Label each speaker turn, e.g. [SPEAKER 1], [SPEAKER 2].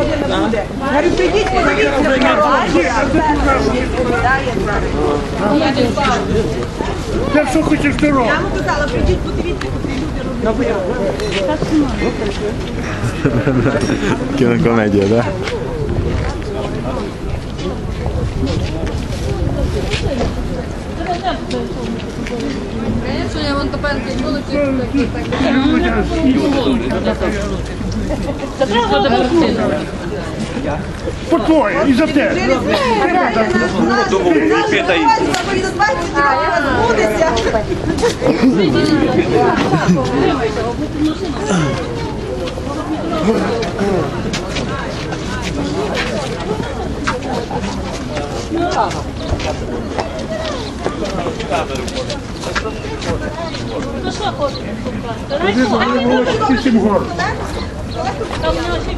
[SPEAKER 1] година буде. Говорю, прийдіть, подивіться.
[SPEAKER 2] Те, що хочеш ти робиш.
[SPEAKER 1] Я йому казала, прийдіть, подивіться, котрі люди роблять.
[SPEAKER 3] Кінокомедія, так?
[SPEAKER 4] Конечно, я вон тепер вулиці.
[SPEAKER 2] По твоє, і за те. Сім гор. Там не очень.